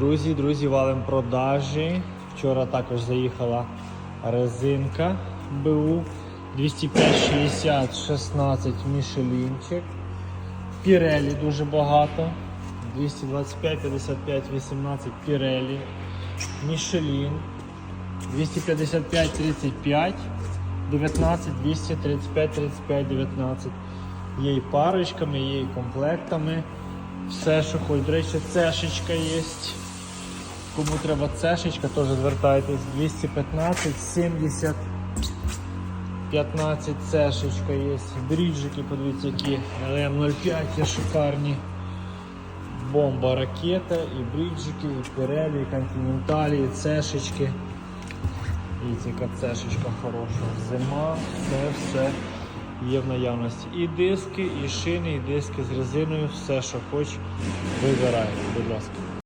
Друзі, друзі, валим продажі. Вчора також заїхала резинка БУ 205 60 16 Мішелінчик. Пірелі дуже багато. 225 55 18 Пірелі. Мішелін. 255 35 19 235 35 19. Є і парочками, є і комплектами. Все, що хоч, до речі, цешечка є. Кому треба цешечка, теж звертайтесь. 215, 70, 15 цешечка є. Бріджики, подивіться, які LM05 є шикарні. Бомба ракета, і бріджики, і пірелі, і континенталі, і цешечки. І яка цешечка хороша. Зима, все, все є в наявності. І диски, і шини, і диски з резиною, все, що хоч, вибирайте, будь ласка.